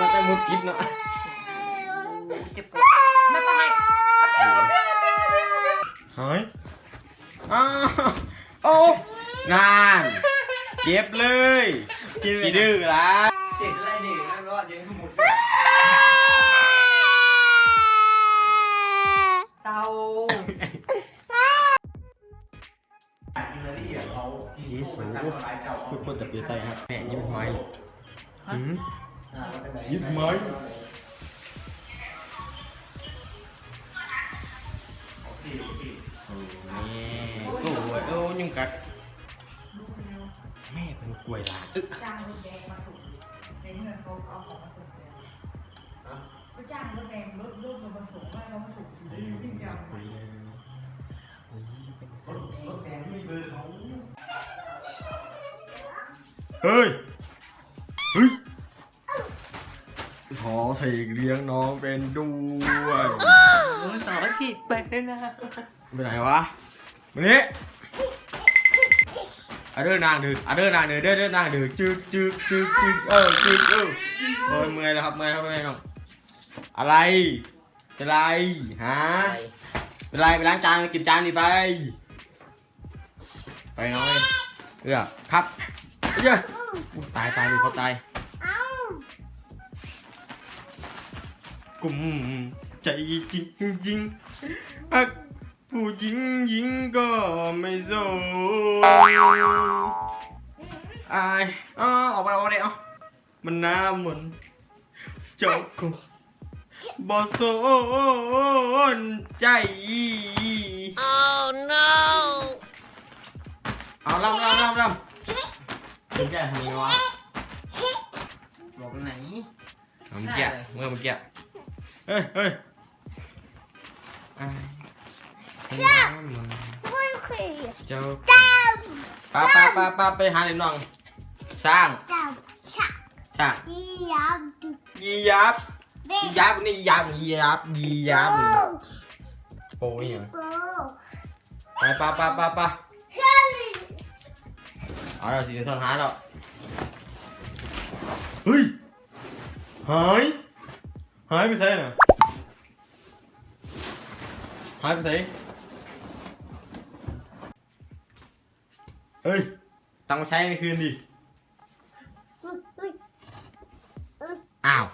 มาแต่มุดกินเนาะเจ็บปวดไม่เป็นไรหายอ้าวโอ้นานเจ็บเลยขี้ดื้อละเสียงอะไรนี่นั่นรอดยังขมุดเศร้านาทีเขาจีสูพูดพูดแต่ปีใส่ครับแม่ยิ้มหอยหืมยิ้มไหมโอ้นี่โอ้ยโอ้ยุ่งกัดแม่เป็นกล้วยลาอึ๊ะจ้างรถแดงมาส่งในเมื่อเขาเอาของมาส่งแล้วก็จ้างรถแดงรถรถมาส่งว่าเรามาส่งถึงได้ยิ่ งยาวคุยเลยอุ๊ยเป็นเส้นแดงรถแดงไม่เบอร์เขาเฮ้ยเฮ้ยขอเสกเลี้ยงน้องเป็นด้วยโอ้ยต่อมาฉีดไปเลยนะไปไหนวะมานี่อะเดินนางดื้ออะเดินนางดื้อเดินเดินนางดื้อจึกจึกจึกจึกเออจึกเออเออเมื่อยแล้วครับเมื่อยครับเมื่อยครับอะไรเป็นไรฮะเป็นไรไปล้างจานไปกินจานดิไป ไปน้อยเอื้อครับเยอะอุ๊ยตายตายดูเขาตาย กลุ่มใจจริงจริงๆอะผู้หญิงหญิงก็ไม่โซอายอ๋อออกไปออกไปเอามันน้ำมันเจ้าคงบ่สนใจเอาลำลำลำลำมึงแกทำยังไงวะบอกไหนเอามึงแกเมื่อมึงแก เฮ้ยเฮ้ยอ้ายเป็นน้ำมันเจ้าป้าป้าป้าป้าไปหาเด็กน้องสร้างสร้างยียับยียับนี่ยียับยียับยียับโอ้ยยังไปป้าป้าป้าป้าเอาเราสิเดี๋ยวทนหาเราเฮ้ยหาย หายไปไหนน่ะหายไปไหนเฮ้ยตังมาใช้ในคืนดิ อ้าว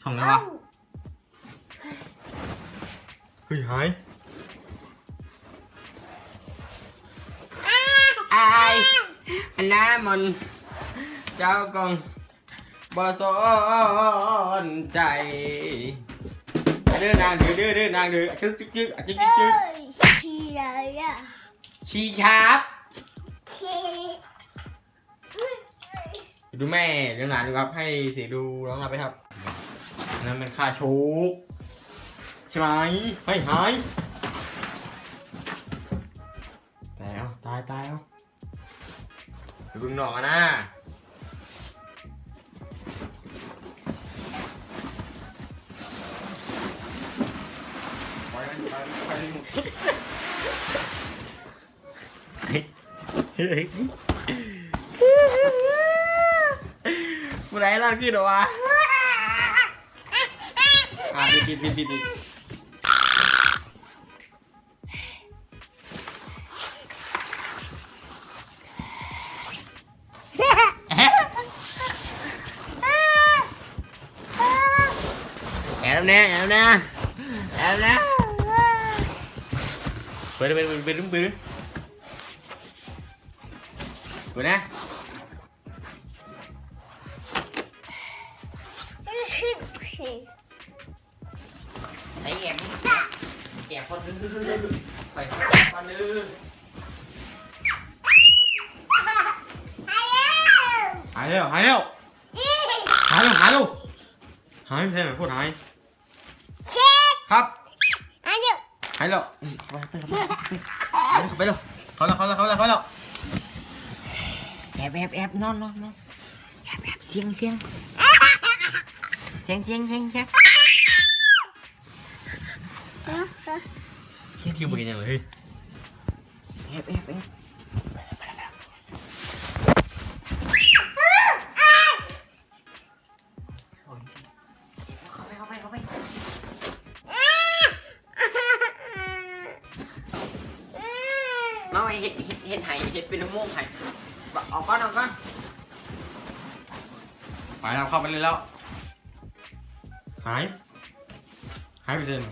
ช่องไหนววะเฮ้ยหายไอ้อันน้ำมันเจ้ากอง บ่สนใจเดินนางเดือเดินเดินนางเดือจึ๊กจึ๊กจึ๊กจึ๊กจึ๊กจึ๊กชีชาร์ปดูแม่เรื่องหลานดูครับ ให้เสียดูน้องรับไปครับอันนั้นมันค่าโชกใช่ไหมให้หายตายเอาตายตายเอาไปบึงหนอกนะไปไปไปหมดเฮ้ยเมื่อไหรล่ะขึ้นหรอวะอะปิดปิดปิดปิดปิดแอบแน่แอบแน่แไอ้แอบแอบคนนึงไปคนนึง หายแล้วหายแล้วหายแล้วหา แล้วไปไปไปไปแล้วเขาแล้วเขาแล้วเขาแล้วเขาแล้วแอบแอบแอบนอนนอนนอนแอบแอบเสียงเสียงเสียงเสียงเสียงเสียงเสียงคิวไปกันยังเลยเฮ้ยแอบแอบแอบ เห็ดไห่เห็ดเป็นม่วงไห่บอกออกก่อนออกก่อนไปแล้วเข้าไปเลยแล้ว หาย หายไปเซน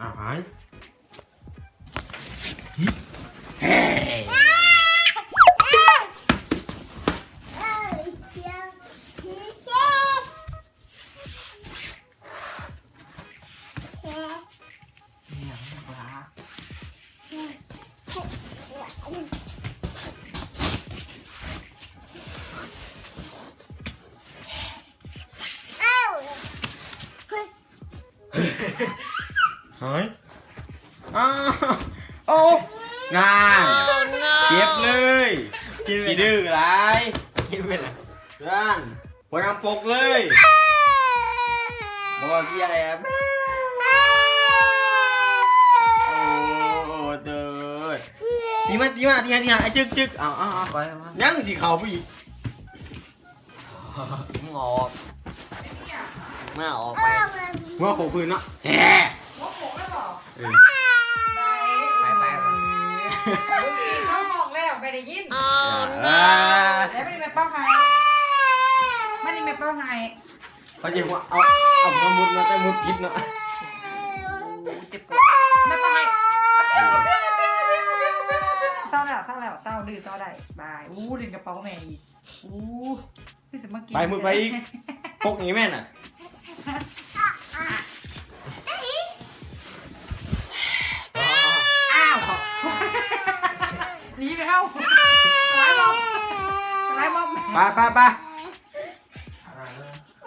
อ้าวหาย หายอ้าวโอ้นานเก็บเลยขี้ดื้อไรกินไปเลยด้านหัวน้ำปกเลยบอกที่อะไรอะโอ้โหเดินตีมาตีมาตีมาตีมาไอ้จึกจึกเอาเอาเอาไปมายังสีเขาไปอีกมึงออกเมื่อออกไปหัวโขกพื้นเนาะแฮ่หัวโขกได้ เปล่าเออไปไปไปลูกพี่เข้าห้องแล้วไปได้ยินอ่าแล้วไม่ได้ไปเป้าไฮไม่ได้ไปเป้าไฮเขาจะว่าเอาเอามามุดมาแต่มุดพิษเนาะเจ็บปวดไม่เป้าไฮเศร้าแล้วเศร้าแล้วเศร้าดื้อเศร้าได้บายอู้ดึงกระเป๋าแม่อีกอู้พี่สมากินไปมุดไปอีกพกอย่างนี้แม่น่ะ นีไปเข้าไล่บอมไล่บอมไปไปไปเ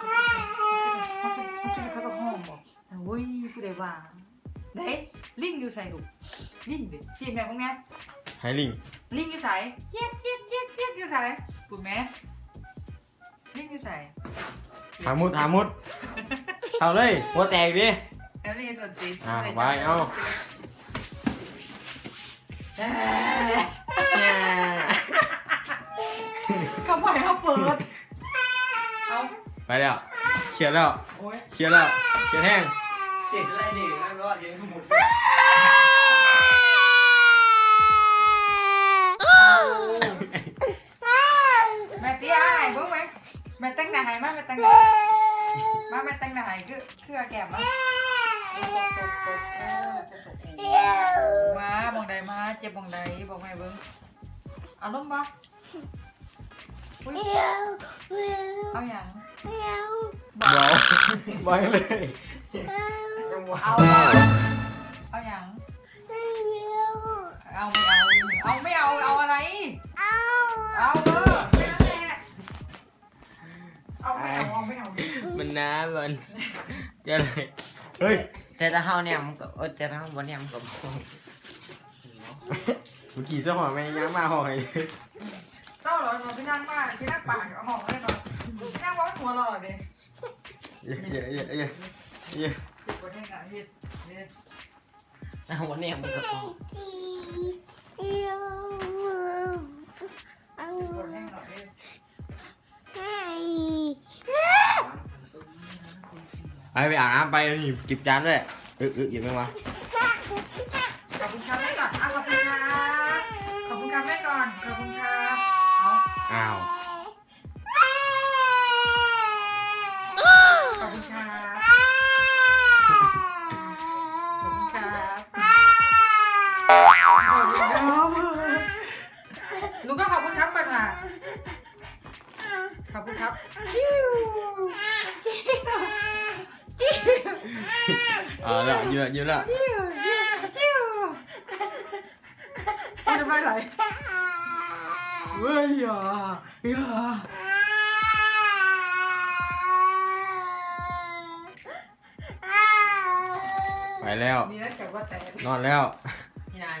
ขาจะเขาต้องห้องบอกโอ้ยผู้ใดว่าไหนลิงอยู่ใส่ลูกลิงดิทีมแบบพวกนี้ไฮลิงลิงอยู่ใส่เจี๊ยบเจี๊ยบเจี๊ยบเจี๊ยบอยู่ใส่ถูกไหมลิงอยู่ใส่หามุดหามุดเอาเลยหัวแตกดิแล้วนี่ดนตรีอ่าไว้เอา เอ้ยเขาปล่อยเขาเปิด เอาไปแล้วเคลียร์แล้วโอ้ยเคลียร์แล้วเคลียร์แห้งเสียงอะไรนี่นั่นรอดยังขมุดแม่ตีไอ้เบิ่งไหมแม่ตั้งหน้าให้มาแม่ตั้งหน้ามาแม่ตั้งหน้าให้คือคือแก้มมาม จ็บบองใดบอกให้เบิ่งเอาลงบ่อุ๊ยเอาอย่างบอบอกเลยเอาเอาอย่างเอาไม่เอาเอาไม่เอาเอาอะไรเอาเออไม่นั่นแหละเอาไม่เอาเอาไม่เอามันน้ำมันเจ๊เลยเฮ้ย แต่ถ้าเฮาเนี่ยมันก็เออแต่ถ้าเฮาบ่เนี่ยมันก็ เมื่อกี้เสื้อหอมแม่ยังมาหอยเจ้าเหรอพี่นั่งมากพี่นั่งปากเอาหอมเลยก่อนพี่นั่งว่าหัวหล่อเลยเยอะเยอะเยอะเยอะเยอะกดให้หน่อยยิดยิดถ้าบ่เนี่ยมันก็กดให้หน่อยยิดไปไปอาบน้ำไปนี่จิบจานด้วยเออเออหยิบไปมา อ่าละเยอะเยอะละจิ้วจิ้วจิ้วมันจะไปไหนเฮ้ยอย่าอย่าไปแล้วดีนะแกว่าแต่นอนแล้ว พี่นาย